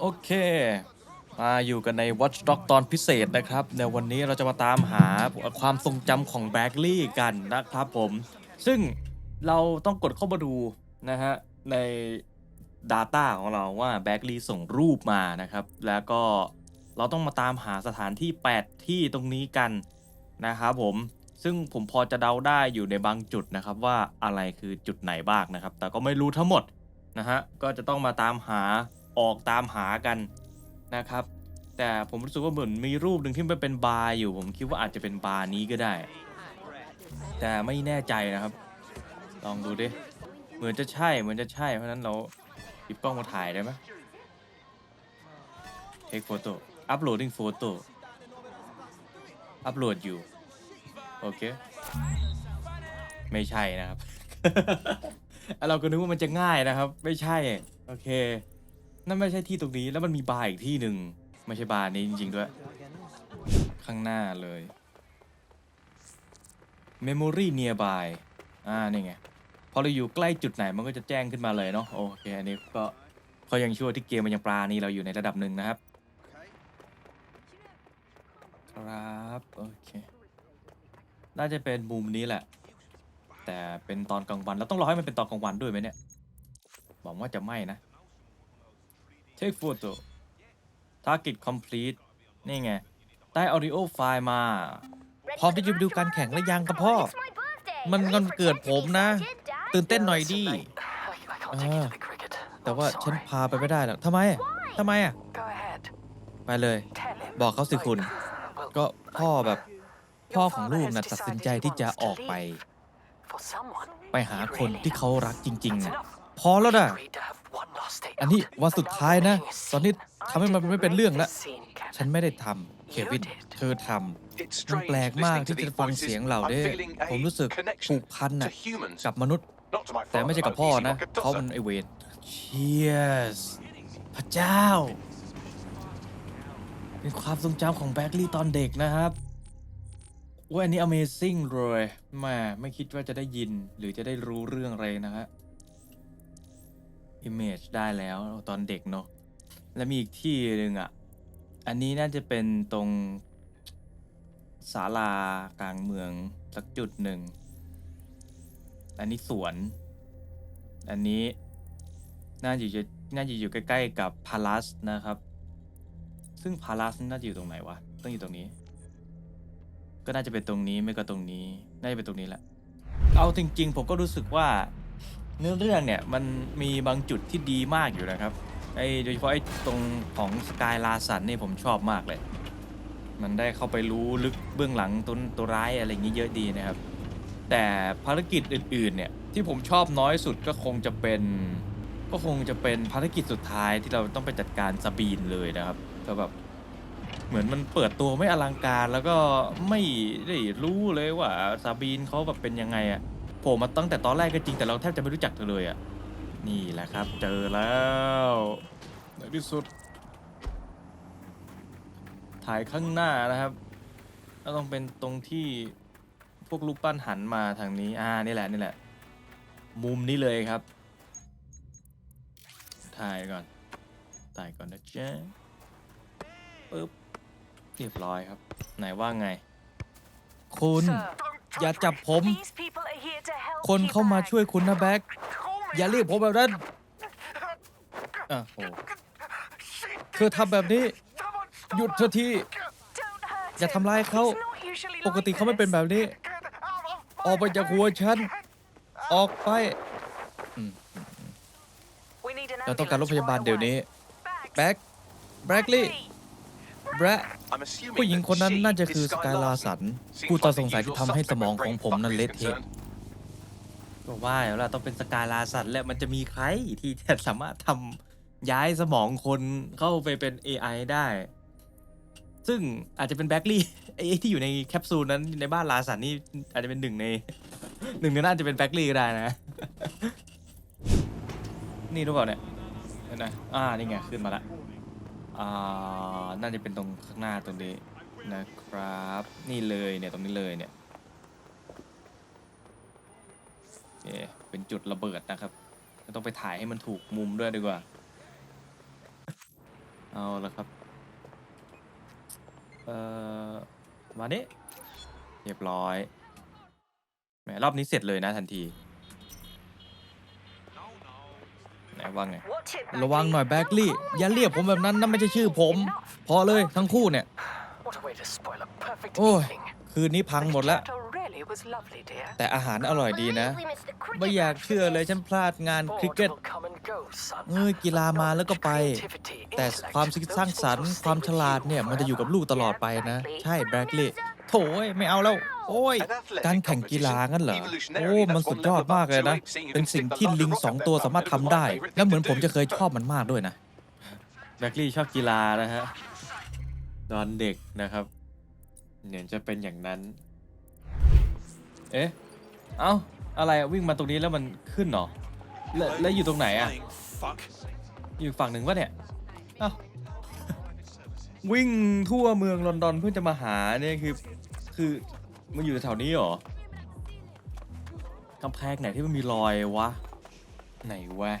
โอเค มาอยู่กันใน Watch Dog ตอนพิเศษนะครับ ในวันนี้เราจะมาตามหาความทรงจำของแบล็กลี่กันนะครับผม ซึ่งเราต้องกดเข้ามาดูนะฮะ ใน Data ของเราว่าแบล็กลี่ส่งรูปมานะครับ แล้วก็เราต้องมาตามหาสถานที่ 8 ที่ตรงนี้กันนะครับผม ซึ่งผมพอจะเดาได้อยู่ในบางจุดนะครับว่าอะไรคือจุดไหนบ้างนะครับ แต่ก็ไม่รู้ทั้งหมดนะฮะ ก็จะต้องมาตามหา ออกตามหากันนะครับ แต่ผมรู้สึกว่าเหมือนมีรูปหนึ่งที่มันเป็นบาร์อยู่ ผมคิดว่าอาจจะเป็นบาร์นี้ก็ได้ แต่ไม่แน่ใจนะครับ ลองดูดิเหมือนจะใช่เหมือนจะใช่เพราะนั้นเราหยิบกล้องมาถ่ายได้ไหม take photo uploading photo upload อยู่ โอเค ไม่ใช่นะครับ เราก็นึกว่ามันจะง่ายนะครับ ไม่ใช่ โอเค นั่นไม่ใช่ที่ตรงนี้แล้วมันมีบาร์อีกที่หนึ่งไม่ใช่บาร์นี้จริงๆด้วย ข้างหน้าเลย Memory nearby อ่านี่ไงพอเราอยู่ใกล้จุดไหนมันก็จะแจ้งขึ้นมาเลยเนาะโอเคอันนี้ก็เขายังชั่วที่เกมมันยังปราณีเราอยู่ในระดับหนึ่งนะครับ ครับโอเคน่าจะเป็นมุมนี้แหละ แต่เป็นตอนกลางวันแล้วต้องรอให้มันเป็นตอนกลางวันด้วยไหมเนี่ยหวังว่าจะไม่นะ take photo target complete นี่ไง ได้ audio file มา พร้อมที่จะไปดูการแข่งและยังกับพ่อ มันวันเกิดผมนะ ตื่นเต้นหน่อยดิ I, I can't take you to the cricket. แต่ I'm ว่าฉัน sorry. พาไปไม่ได้หรอกทำไมอะทำไมอะ Go ahead. ไปเลย Tell him. บอกเขาสิคุณ Well, ก็พ่อแบบ พ่อ your ของ father ลูก has นะตัดสิน decided ใจ he ที่จะ wants to ออกไป leave. For someone. ไปหา he คน really ที่เขา loves. รักจริง That's ๆนะ enough. พอแล้ว We นะ agreed to have one last day อันนี้ out. วันสุด And now ท้ายนะ everything is ตอนนี้ seen. ทำให้มัน I ไม่เป็น didn't เรื่อง make แล้ว this scene, Captain. ฉันไม่ได้ทำเควิน เธอทำ It's มัน strange แปลกมาก listening to ที่จะ these ฟัง voices. เสียงเหล่า I'm นี้ feeling ผมรู้สึก a ผู connection กพัน to นะ humans. กับมนุษย์ Not to my แต่ father, ไม่ใช่กับ though. พ่อ He's นะ like a เขา tosser. มันไอเวนเชียสพระเจ้า เป็นความทรงจำของแบ็กลี่ตอนเด็กนะครับว่าอันนี้ Amazing เลยแม่ไม่คิดว่าจะได้ยินหรือจะได้รู้เรื่องอะไรนะฮะ Image ได้แล้วตอนเด็กเนาะและมีอีกที่หนึ่งอะ อันนี้น่าจะเป็นตรงศาลากลางเมืองสักจุดหนึ่ง อันนี้สวน อันนี้น่าจะอยู่น่าจะอยู่ใกล้ๆกับพาลัสนะครับ ซึ่งพาลัสน่าจะอยู่ตรงไหนวะ ต้องอยู่ตรงนี้ ก็น่าจะเป็นตรงนี้ไม่ก็ตรงนี้ น่าจะเป็นตรงนี้แหละ เอาจริงๆ ผมก็รู้สึกว่า เนื้อเรื่องเนี่ยมันมีบางจุดที่ดีมากอยู่นะครับไอ้โดยเฉพาะไอ้ตรงของสกายลาสันนี่ผมชอบมากเลย มันได้เข้าไปรู้ลึกเบื้องหลังตัวตัวร้ายอะไรอย่างนี้เยอะดีนะครับ แต่ภารกิจอื่นๆเนี่ยที่ผมชอบน้อยสุดก็คงจะเป็น ก็คงจะเป็นภารกิจสุดท้ายที่เราต้องไปจัดการซาบีนเลยนะครับก็แบบเหมือนมันเปิดตัวไม่อลังการแล้วก็ไม่ได้รู้เลยว่าซาบีนเขาแบบเป็นยังไงอะ ผล่มาตั้งแต่ตอนแรกก็จริงแต่เราแทบจะไม่รู้จักเธอเลยอะนี่แหละครับ เจอแล้วในที่สุด ถ่ายข้างหน้านะครับก็ต้องเป็นตรงที่พวกลูกปั้นหันมาทางนี้ อ่า นี่แหละ นี่แหละ มุมนี้เลยครับ ถ่ายก่อน ถ่ายก่อนนะจ๊ะปึ๊บ เรียบร้อยครับ ไหนว่าไง คุณ Sir, อย่าจับผม these people คนเข้ามาช่วยคุณนะแบ็กอย่าเรียกผมแบบนั้นอะโหเธอทำแบบนี้ หยุดเธอทีอย่าทำร้ายเขา ปกติเขาไม่เป็นแบบนี้ ออกไปจากหัวฉัน ออกไปเราต้องการรถพยาบาลเดี๋ยวนี้แบ็กแบล็กลี่แบรผู้หญิงคนนั้นน่าจะคือสกายลาสัน ผู้ต่อสงสัยที่ทำให้สมองของผมนั้นเละเทะ ก็ว่าแล้วล่ะต้องเป็นสกาลาสันและมันจะมีใครที่จะสามารถทำย้ายสมองคนเข้าไปเป็น AI ได้ ซึ่งอาจจะเป็นแบ็กลี่ไอ้ที่อยู่ในแคปซูลนั้นในบ้านลาสันนี่อาจจะเป็นหนึ่งในหนึ่งในนั้นอาจจะเป็นแบ็กลี่ก็ได้นะ นี่รู้เปล่าเนี่ยเห็นไหมอ่านี่ไงขึ้นมาละอ่าน่าจะเป็นตรงข้างหน้าตรงนี้นะครับ นี่เลยเนี่ยตรงนี้เลยเนี่ย โอ เคเป็นจุดระเบิดนะครับก็ต้องไปถ่ายให้มันถูกมุมด้วยดีกว่า เอาละครับ เอ่อ มาดิเรียบร้อยแหมรอบนี้เสร็จเลยนะทันทีไหนว่าไง Watch it, ระวังหน่อยแบ็กลี่ อย่าเรียกผมแบบนั้นนั่นไม่ใช่ชื่อผม พอเลยทั้งคู่เนี่ย What a way to spoil a perfect โอ้ย evening. คืนนี้พังหมดแล้ว Chateau really was lovely, dear. แต่อาหารอร่อยดีนะ ไม่อยากเชื่อเลยฉันพลาดงานคริก Bored เก็ต will come and go, son. เออกีฬามาแล้วก็ไป Creativity, แต่ intellect, ความคิดสร้างสรรค์ those things will ความ stay ฉ with ลาด you เนี่ยมันจะอยู่กับลูกตลอดไปนะ forever. ใช่แบล็กลี่โถยไม่เอาแล้ว โอ้ย การแข่งกีฬางั้นเหรอ โอ้ มันสุดยอดมากเลยนะ เป็นสิ่งที่ลิงสองตัวสามารถทำได้ และเหมือนผมจะเคยชอบมันมากด้วยนะ แบล็กลี่ชอบกีฬานะฮะตอนเด็กนะครับเนี่ยจะเป็นอย่างนั้น เอ๊ะ เอ้า อะไรอะวิ่งมาตรงนี้แล้วมันขึ้นเหรอแล้วแล้วอยู่ตรงไหนอะ อยู่ฝั่งหนึ่งวะเนี่ยเอ้า วิ่งทั่วเมืองลอนดอนเพื่อจะมาหาเนี่ยคือ คือมันอยู่แถวนี้เหรอกำแพงไหนที่มันมีรอยวะ ไหนวะ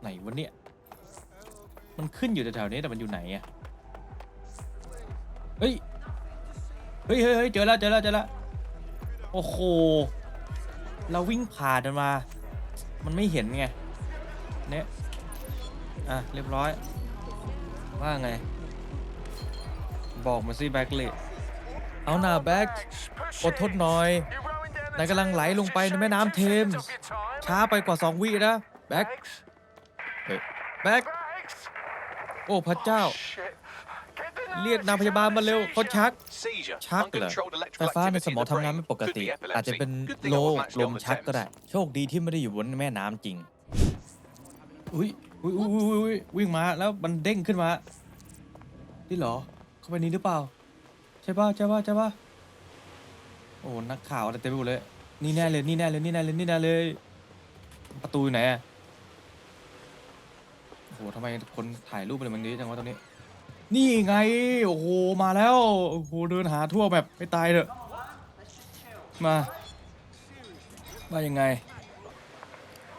ไหนวะเนี่ย มันขึ้นอยู่แถวๆนี้แต่มันอยู่ไหนอะเฮ้ย เฮ้ยเฮ้ยเฮ้ยเจอแล้วเจอแล้วเจอแล้ว โอ้โห เราวิ่งผ่านมันมา มันไม่เห็นไง เนี่ย อะ เรียบร้อย ว่าไง บอกมาสิแบ็กเลยเอาหน้าแบ็กอดทนหน่อย นายกำลังไหลลงไปในแม่น้ำเทมส์ช้าไปกว่า 2 วินะ แบ็กเฮ้ยแบ็กโอ้ พระเจ้า เรียกนางพยาบาลมาเร็วเขาชัก Seizure. ชักเหรอ Uncontrolled ไฟ electrical ฟ้าใน activity สมอง in the ทำงาน brain. ไม่ปก Could ติ be epilepsy. อาจจะเป็น Good thing โล I was matched ล on ม the ชักก็ได้ Thames. โชคดีที่ไม่ได้อยู่บนแม่น้ำจริงอุ้ยอุ้ยอุ้ยอุ้ยอุ้ยวิ่งมาแล้วมันเด้งขึ้นมา นี่เหรอ เข้าไปนี้หรือเปล่า ใช่ป่ะใช่ป่ะใช่ป่ะโอ้นักข่าวอะไรเต็มไปหมดเลย นี่แน่เลยนี่แน่เลยนี่แน่เลยนี่แน่เลย ประตูอยู่ไหนอะโอ้โหทำไมคนถ่ายรูปอะไรมันเยอะจังวะตรงนี้ นี่ไง โอ้โห มาแล้ว โอ้โห เดินหาทั่วแบบไม่ตายเถอะ มา มายังไง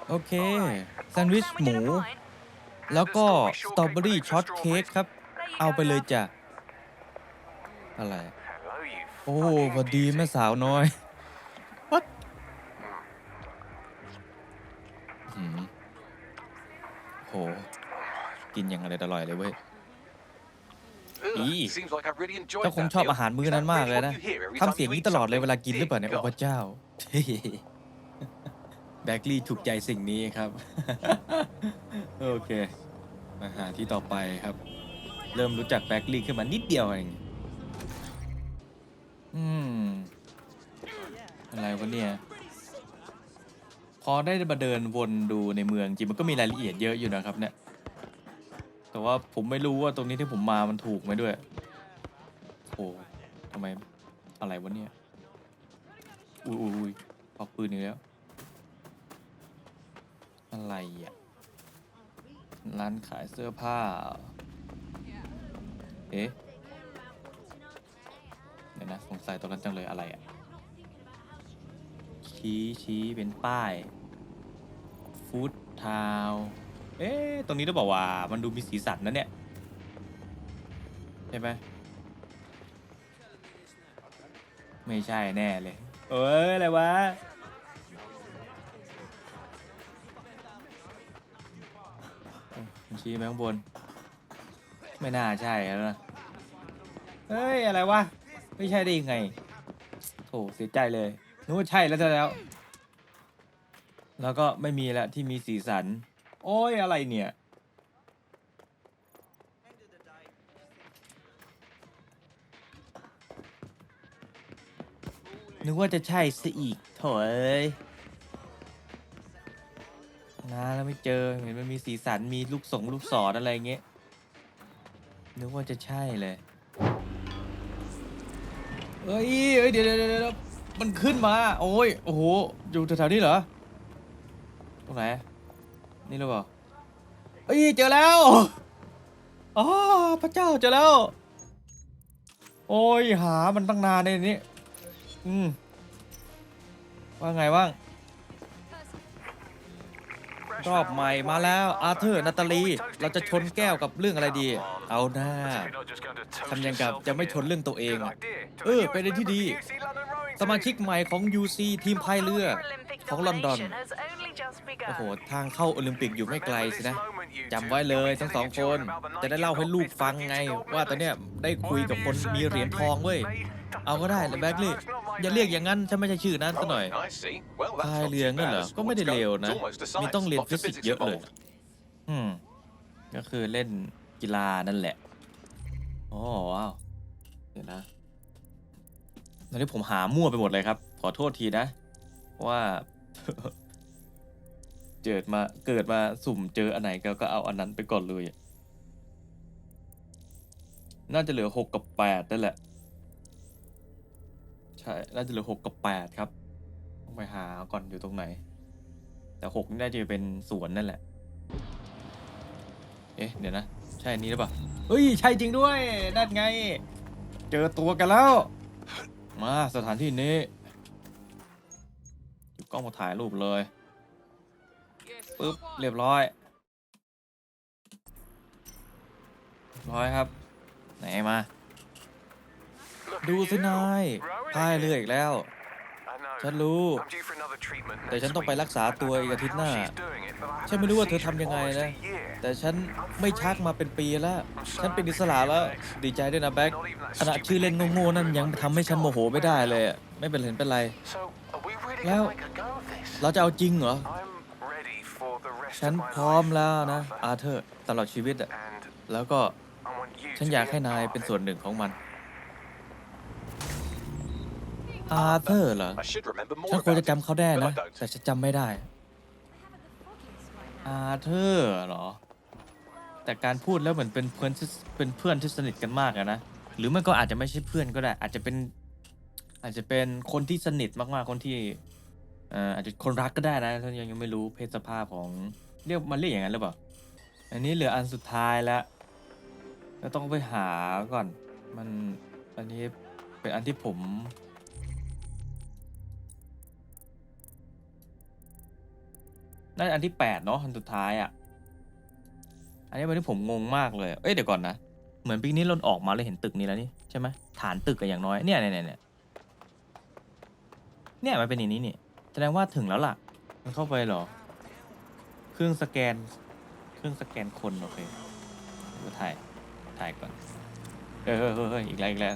โอเค แซนด์วิชหมู แล้วก็สตรอเบอรี่ช็อตเค้กครับ เอาไปเลยจ้ะ อะไร โอ้สวัสดีแม่สาวน้อยวัดโห กินอย่างอร่อยอร่อยเลยเว้ย Ugh, Eee. seems like I've really enjoyed เจ้าคง that ชอบ meal. อาหารมื้อ Is นั้น that มาก really เลย what นะ you hear every ทำ time เสียง you นี้ eat ตลอดเลย something? เวลากินหรือเปล่าเนี่ย God. โอ้พระเจ้าแบกลี่ถูกใจสิ่งนี้ครับ โอเค มาหาที่ต่อไปครับ เริ่มรู้จักแบกลี่ขึ้นมานิดเดียวเองอืม อะไรวะเนี่ย พอได้มาเดินวนดูในเมืองจริงมันก็มีรายละเอียดเยอะอยู่นะครับเนี่ย แต่ว่าผมไม่รู้ว่าตรงนี้ที่ผมมามันถูกไหมด้วย โอ้ทำไมอะไรวะเนี่ย อุ้ยอุ้ยอุ้ยพกปืนอีกแล้ว อะไรอะ ร้านขายเสื้อผ้า เอ๊ะเดี๋ยวนะสงสัยตรงนั้นจังเลยอะไรอะ ชี้ชี้เป็นป้าย ฟู้ดทาว เอ๊ะ ตรงนี้ต้องบอกว่ามันดูมีสีสันนะเนี่ย ใช่ไหม ไม่ใช่แน่เลย เอ้ย อะไรวะ ชี้ไปข้างบน ไม่น่าใช่แล้วนะ เฮ้ย อะไรวะ ไม่ใช่ได้ยังไงโถเสียใจเลยนึกว่าใช่แล้วแล้ว แล้วก็ไม่มีแล้วที่มีสีสัน โอ้ยอะไรเนี่ย นึกว่าจะใช่ซะอีกโถอยงานแล้วไม่เจอเห็นมันมีสีสันมีลูกสงลูกศรอะไรเงี้ยนึกว่าจะใช่เลยเอ้ยเอ้ยเดี๋ยวเดี๋ยวเดี๋ยวมันขึ้นมา โอ้ย โอ้โห อยู่แถวๆนี้เหรอ ตรงไหน นี่หรือเปล่าเอ้ยเจอแล้วอ๋อพระเจ้าเจอแล้ว โอ้ยหามันตั้งนานในนี้อืมว่าไงบ้างรอบใหม่มาแล้วอาเธอร์นาตาลี เราจะชนแก้วกับเรื่องอะไรดี เอาหน้าทำยังกับจะไม่ชนเรื่องตัวเองอะเออเป็นที่ดี สมาชิกใหม่ของ UC ทีมพายเรือ ของลอนดอน โอ้โห ทางเข้าโอลิมปิกอยู่ไม่ไกลสินะจำไว้เลยทั้งสองคน จะได้เล่าให้ลูกฟังไง ว่าตอนเนี้ยได้คุยกับคนมีเหรียญทองเว้ย เอาก็ได้แบ็คลี่อย่าเรียกอย่างนั้นฉันไม่ใช่ชื่อนั้นซะหน่อยพายเรือ too งั้นเหรอ ก็ไม่ได้เลวนะ มีต้องเรียนฟิสิกส์เยอะเลย อืม ก็คือเล่นกีฬานั่นแหละ อ๋อว้าว เดี๋ยวนะ ตอนนี้ผมหามั่วไปหมดเลยครับ ขอโทษทีนะ ว่าเกิดมาเกิดมาสุ่มเจออันไหนก็ก็เอาอันนั้นไปก่อนเลยน่าจะเหลือหกกับแปดนั่นแหละ ใช่ น่าจะเหลือหกกับแปดครับ ต้องไปหาก่อนอยู่ตรงไหน แต่หกนี่น่าจะเป็นสวนนั่นแหละ เอ๊ะ เดี๋ยวนะ ใช่อันนี้หรือเปล่าเฮ้ย ใช่จริงด้วย นั่นไง เจอตัวกันแล้ว มาสถานที่นี้หยิบกล้องมาถ่ายรูปเลยปึ๊บเรียบร้อยร้อยครับ ไหนมา ดูสินายพ่ายเรืออีกแล้ว ฉันรู้ แต่ฉันต้องไปรักษาตัวอีกอาทิตย์หน้า ฉันไม่รู้ว่าเธอทำยังไงนะ แต่ฉันไม่ชักมาเป็นปีแล้ว ฉันเป็นอิสระแล้ว ดีใจด้วยนะแบ็คขณะชื่อเล่นโง่ๆนั่นยังทำให้ฉันโมโหไม่ได้เลยอะไม่เป็นเห็นเป็นไร แล้ว เราจะเอาจริงเหรอ ฉัฉันนพพร้ร้ออมมแล้วนะอาเธอร์ตลอดชีวิตอะแล้วก็ฉัฉันนอยากกอายให้ให้นานายยเป็เป็นนส่ส่ววนนหนึ่งของมัน อาเธอร์เหรอ I should remember more ฉันควร about จะจำเขาได้ but นะ I don't. แต่ฉันจำไม่ได้ อาเธอร์เหรอ แต่การพูดแล้วเหมือนเป็นเพื่อนที่เป็นเพื่อนที่สนิทกันมากอะนะ หรือมันก็อาจจะไม่ใช่เพื่อนก็ได้ อาจจะเป็น อาจจะเป็นคนที่สนิทมากๆคนที่เอ่ออาจจะคนรักก็ได้นะท่านยังยังไม่รู้เพศสภาพของเรียกมันเรียกอย่างนั้นหรือเปล่า อันนี้เหลืออันสุดท้ายแล้วแล้วต้องไปหาก่อน มันอันนี้เป็นอันที่ผม น่าจะอันที่แปดเนาะอันสุดท้ายอะ่ะ อันนี้วันนี้ผมงงมากเลย เอ้ยเดี๋ยวก่อนนะ เหมือนปีนี้เราออกมาเลยเห็นตึกนี้แล้วนี่ใช่ไหมฐานตึกกันอย่างน้อยเนี่ยเนี่ยเนี่ยเนี่ยเนี่ยมันเป็นอย่างนี้นี่ แสดงว่าถึงแล้วล่ะ มันเข้าไปเหรอ เครื่องสแกน เครื่องสแกนคนโอเคเดี๋ยวถ่าย ถ่ายก่อน เฮ้ยเฮ้ยเฮ้ยอีกแล้วอีกแล้ว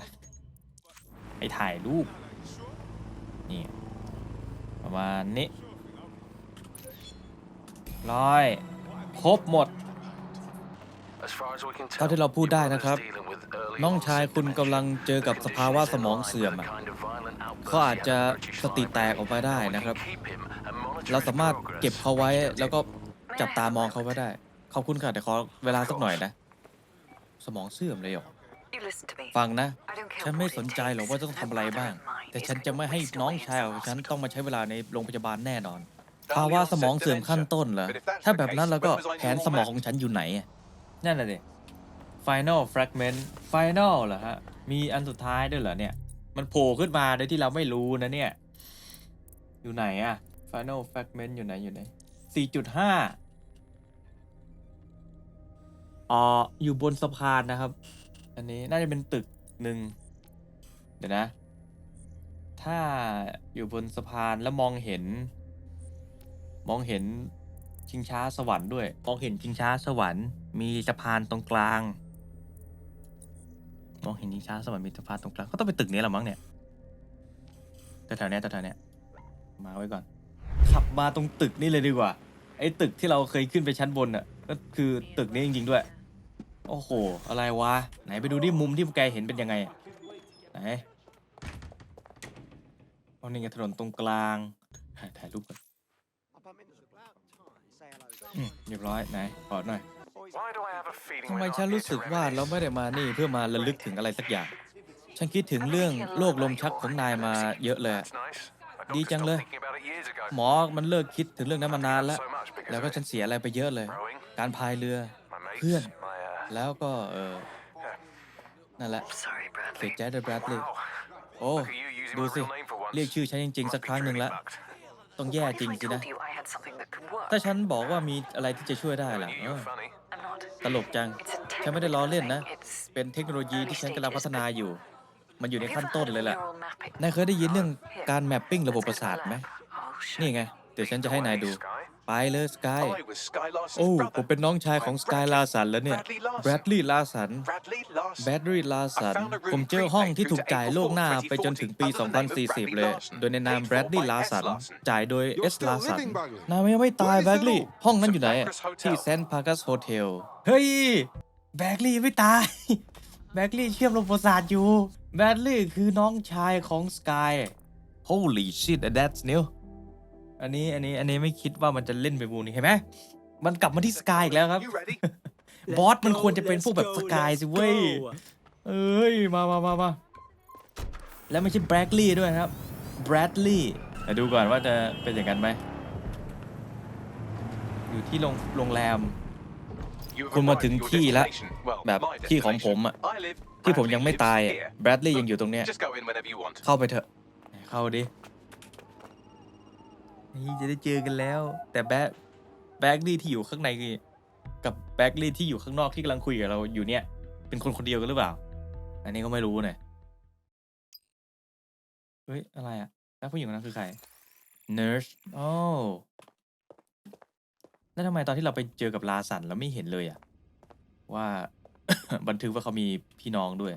ไอ้ถ่ายรูป นี่ประมาณนี้ร้อย ครบหมด เท่าที่เราพูดได้นะครับ น้องชายคุณกำลังเจอกับสภาวะสมองเสื่อมอะเขาอาจจะสติแตกออกไปได้นะครับ เราสามารถเก็บเขาไว้แล้วก็จับตามองเขาไว้ได้ ขอบคุณค่ะแต่ขอเวลาสักหน่อยนะ สมองเสื่อมเลยเหรอฟังนะ ฉันไม่สนใจหรอกว่าจะต้องทำอะไรบ้าง แต่ฉันจะไม่ให้น้องชายของฉันต้องมาใช้เวลาในโรงพยาบาลแน่นอนภาวะสมองเสื่อมขั้นต้นเหรอ ถ้าแบบนั้นแล้วก็แผนสมองของฉันอยู่ไหนอะ นั่นแหละดิ Final Fragment Final เหรอฮะ มีอันสุดท้ายด้วยเหรอเนี่ย มันโผล่ขึ้นมาโดยที่เราไม่รู้นะเนี่ย อยู่ไหนอะ Final Fragment อยู่ไหนอยู่ไหน 4.5อ๋ออยู่บนสะพานนะครับ อันนี้น่าจะเป็นตึกหนึ่งเดี๋ยวนะ ถ้าอยู่บนสะพานแล้วมองเห็น มองเห็น ชิงช้าสวรรค์ด้วยมองเห็นชิงช้าสวรรค์มีสะพานตรงกลาง มองเห็นชิงช้าสวรรค์มีสะพานตรงกลางก็ต้องเป็นตึกนี้แหละมั้งเนี่ยแถวๆเนี้ยแถวๆเนี้ยมาไว้ก่อน ขับมาตรงตึกนี่เลยดีกว่าไอ้ตึกที่เราเคยขึ้นไปชั้นบนอะก็คือตึกนี้จริงๆด้วย โอ้โห อะไรวะ ไหนไปดูที่มุมที่แกเห็นเป็นยังไง ไหนโอ้นี่ไงถนนตรงกลางถ่ายรูปก่อน อืมเรียบร้อยไหนขอหน่อยทำไมฉันรู้สึกว่าเราไม่ได้มานี่เพื่อมาระลึกถึงอะไรสักอย่าง ฉันคิดถึงเรื่องโรคลมชักของนายมาเยอะเลยอะดีจังเลยหมอมันเลิกคิดถึงเรื่องนั้นมานานแล้ว แล้วก็ฉันเสียอะไรไปเยอะเลย การพายเรือเพื่อนแล้วก็เออนั่นแหละเสียใจด้วยแบรดลีย์โอ้ ดูสิ เรียกชื่อฉันจริง ๆ สักครั้งหนึ่งแล้วต้องแย่จริงสินะ ถ้าฉันบอกว่ามีอะไรที่จะช่วยได้ล่ะเออตลกจัง ฉันไม่ได้ล้อเล่นนะ เป็นเทคโนโลยีที่ฉันกำลังพัฒนาอยู่ มันอยู่ในขั้นต้นเลยแหละนายเคยได้ยินเรื่องการแมปปิ้งระบบประสาทไหม นี่ไง เดี๋ยวฉันจะให้นายดู ไปเลยสกาย I was Sky Larson's โอ้ brother. ผมเป็นน้องชายของสกายลาสันแล้วเนี่ย แบรดลีย์ลาสัน Bradley Larson. แบดรีลาสัน ผมเจอห้องที่ถูกจ่ายโลกหน้าไปจนถึงปี 2040 เลย โดยในนามแบรดลีย์ลาสัน จ่ายโดยเอสลาสัน นายยังไม่ตายแบดลีย์ห้องนั้นอยู่ไหนอะที่เซนต์พาร์กัสโฮเทล เฮ้ย แบดลีย์ไม่ตาย แบดลีย์เชื่อมระบบประสาทอยู่ แบดลีย์คือน้องชายของสกาย Holy shit that's new อันนี้อันนี้อันนี้ไม่คิดว่ามันจะเล่นไปบูนี้เห็นไหมมันกลับมาที่สกายอีกแล้วครับ You ready? บอสมันควรจะเป็นพวกแบบสกายสิเว้ย เอ้ย มามามามาแล้วไม่ใช่แบรดลีย์ด้วยนะครับ แบรดลีย์ดูก่อนว่าจะเป็นอย่างนั้นไหม อยู่ที่โรงโรงแรม You have คุณมาถึง arrived at your ที่แล้ว destination. Well, แบบ my ที่ของผม destination. อะ I live- ที่ผมยัง Bradley ไม่ตาย lives อะ here. แบรดลีย์ยังอยู่ตรงเนี้ย Just go in whenever you want. เข้าไปเถอะ เข้าดิ นี่จะได้เจอกันแล้ว แต่แบดแบกลี่ที่อยู่ข้างในกับแบกลี่ที่อยู่ข้างนอกที่กำลังคุยกับเราอยู่เนี่ย เป็นคนคนเดียวกันหรือเปล่า อันนี้ก็ไม่รู้เนี่ยเฮ้ยอะไรอะแล้วผู้หญิงคนนั้นคือใคร nurse โอ้แล้วทำไมตอนที่เราไปเจอกับลาสันเราไม่เห็นเลยอะว่า บันทึกว่าเขามีพี่น้องด้วย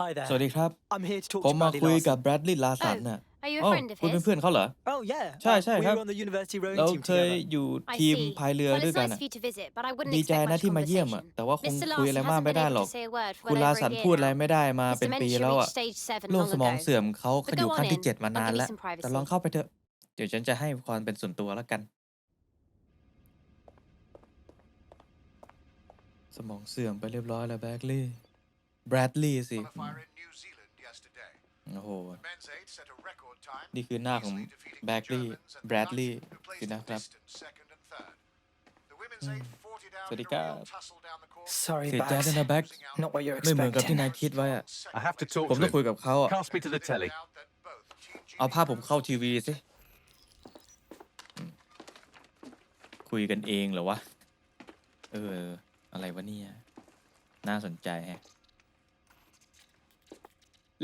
Hi there. สวัสดีครับ I'm here to talk ผ to มมา Bradley คุยกับ Larson. แบรดลีย์ลาสันน่ะ Are you โอ้ a friend of คุณเป็น his? เพื่อนเขาเหรอ Oh yeah. Chai, uh, chai, we ครับ were on the university rowing เรา team เคย together. อยู่ I ทีม see. พายเรือ Well, ด้วย it's กัน nice อะ of you to visit, but I wouldn't ดีใจ expect นะ much ที่มาเยี่ยมอะ conversation. แต่ว่าคง Mr. คุยอะไร Larson มาก hasn't ไม่ been ได้ able หรอก to say a word for คุณ well ลา over สัน a พูด year อะไร now. ไม่ได้มาเป็น His ปี dementia แล้ว reached อะ stage seven โรค long สมอง ago. เสื่อมเขา But อยู่ go on ขั้นที่ in. เจ็ดมา I'll นาน give you แล้ว some แต่ลอง privacy. เข้าไปเถอะ เดี๋ยวฉันจะให้ความเป็นส่วนตัวแล้วกัน สมองเสื่อมไปเรียบร้อยแล้วแบรดลีย์แบรดลีย์สิ on a fire in New Zealand yesterday. โอ้โห The men's eight set a record time, นี่คือหน้าของ easily defeating the Bagley Germans and the Bradley Russian, who placed สินะครับ distant second and third. The women's eight fought it out สวัส in ดี a ครั real บ tussle down the court. Sorry, เสียใจ Bax. ด้วยนะแบ็ค Not what you're ไม่เหมือนกับที่ expecting. นายคิดไว้อะ I have to talk ผม to ต้องคุย him. กับเขาอะ Cast me to the telly. Out that both Team เอาภาพผมเข้าทีวีสิอืมคุยกันเองเหรอวะ เออ อะไรวะเนี่ย น่าสนใจแฮะ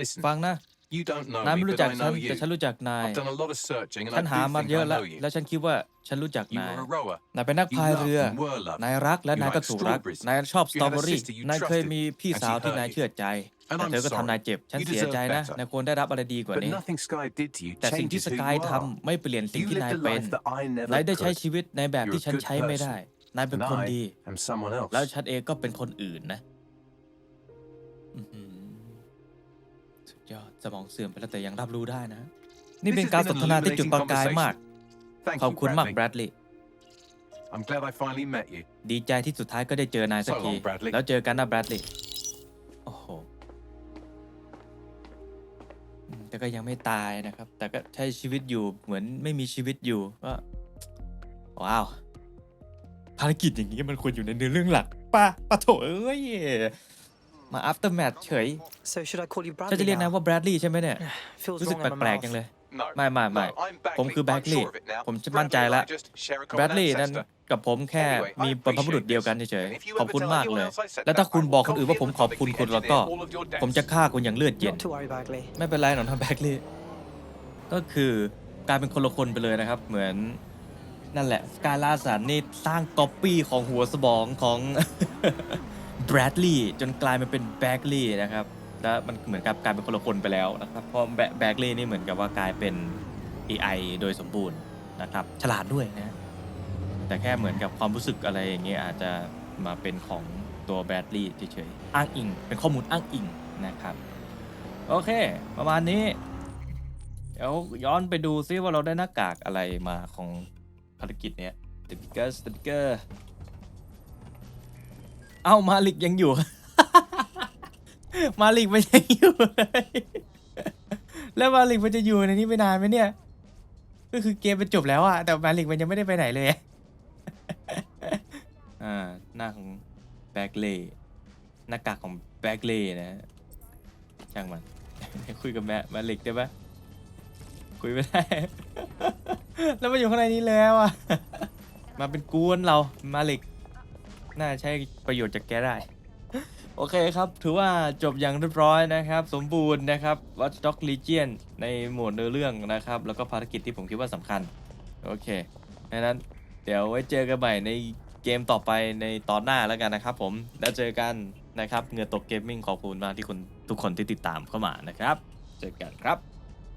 Listen, ฟังนะ you don't know นาย me, ไม่รู้ but จัก I ฉัน know you. แต่ฉันรู้จักนาย I've done a lot of searching, and ฉัน I หา do มา think เยอะ I แล้ว know you. แล้วฉันคิดว่าฉันรู้จัก You นาย were a rower. นายเป็นนัก You พาย loved เรือ and were loved. นายรักและ You นายก็ liked ถูกรัก strawberries. นายชอบส You ตรอ had a เบอรี่ sister you นายเคย trusted, มีพี่ and she สาวที่ hurt นาย you. เชื่อใจ And แต่ I'm เธอก็ทำนาย sorry. เจ็บ ฉัน You เสียใจ deserve นะ better. นายควรได้รับอะไรดีกว่า But นี้ nothing Sky did to you แต่สิ่งที่ changes ส who กาย you ทำ are. ไม่เปลี่ยนสิ่ง You ที่นาย lived a เป็น life that I นาย never ได้ใช้ could. ชีวิตในแบบ You're ที่ a ฉัน good ใช้ไม่ได้ นายเป็น And คน I ดี am someone else. แล้วฉันเองก็เป็นคนอื่นนะอื้อหือ สุดยอดสมองเสื่อมไปแล้วแต่ยังรับรู้ได้นะ นี่ This เป็น has การ been ส an นทนาที่จุด illuminating ประกายมาก conversation. Thank ขอบ you, คุณมาก Bradley. แบรดลีย์ I'm glad I finally met you. ดีใจที่สุดท้ายก็ได้เจอนายสัก So ที long, Bradley แล้วเจอกันนะแบรดลีย์โอ้โหอืมแต่ก็ยังไม่ตายนะครับ แต่ก็ใช้ชีวิตอยู่เหมือนไม่มีชีวิตอยู่ก็ว้าว ภารกิจอย่างนี้มันควรอยู่ในเนื้อเรื่องหลักป่ะปะโถเอ้ย มา after match เฉย So should I call you ฉันจะ Bradley เรียกนาย now? ว่าแบรดลีย์ใช่ไหมเนี่ย Feels รู้สึก wrong in my แปลกๆ mouth. จังเลย No. ไม่ไม่ไม่ No, I'm ผม Bagley. คือแบ I'm กลี sure ย์ of it now. ผมจะมั่นใจ Bradley and แล้ว I just share a แบร common ดลีย์นั้น ancestor. กับผมแค่ Anyway, I มีบรรพบุรุษ appreciate เดียวกัน this. เฉย And if you ๆขอบ ever คุณ tell มากเลย anyone else I said แล้วถ้า that, คุณ I will บอกคน go อื่นว่าผม feel ขอบคุณ publicly คุณแล้วก็ engineer all of your ผมจะ deaths. ฆ่าคุณอย่างเลือดเย็น Not to worry, Bagley. ไม่เป็นไรหรอกนะแบกลีย์ก็คือกลายเป็นคนละคนไปเลยนะครับ เหมือนนั่นแหละสกายลาสันนี่สร้างก๊อปปี้ของหัวสมองของ แบรดลีย์จนกลายมาเป็นแบกลีย์นะครับ แล้วมันเหมือนกับกลายเป็นคนละคนไปแล้วนะครับเพราะแบกลีย์นี่เหมือนกับว่ากลายเป็น AI โดยสมบูรณ์นะครับฉลาดด้วยนะแต่แค่เหมือนกับความรู้สึกอะไรอย่างเงี้ยอาจจะมาเป็นของตัวแบดลีย์เฉยๆอ้างอิง เป็นข้อมูลอ้างอิงนะครับ โอเค ประมาณนี้ เดี๋ยวย้อนไปดูซิว่าเราได้หน้ากากอะไรมาของภารกิจเนี้ยสติกเกอร์สติกเกอร์ เอ้ามาลิกยังอยู่ มาลิกมันยังอยู่เลยแล้วมาลิกมันจะอยู่ในนี้ไปนานไหมเนี่ย ก็คือเกมมันจบแล้วอะแต่มาลิกมันยังไม่ได้ไปไหนเลยอ่าหน้าของแบ็กเล่หน้ากากของแบ็กเล่นะช่างมัน คุยกับแม่มาลิกได้ปะคุยไม่ได้ แล้วมาอยู่ข้างในนี้แล้วอะมาเป็นกวนเรามาล็ก น่าใช้ประโยชน์จากแกได้ โอเคครับ ถือว่าจบอย่างเรียบร้อยนะครับ สมบูรณ์นะครับ Watch Dog Legion ในหมวดเนื้อเรื่องนะครับ แล้วก็ภารกิจที่ผมคิดว่าสำคัญ โอเคดังนั้นเดี๋ยวไว้เจอกันใหม่ในเกมต่อไปในตอนหน้าแล้วกันนะครับผม แล้วเจอกันนะครับ เงือตกเกมมิ่งขอบคุณมากที่คุณทุกคนที่ติดตามเข้ามานะครับ เจอกันครับ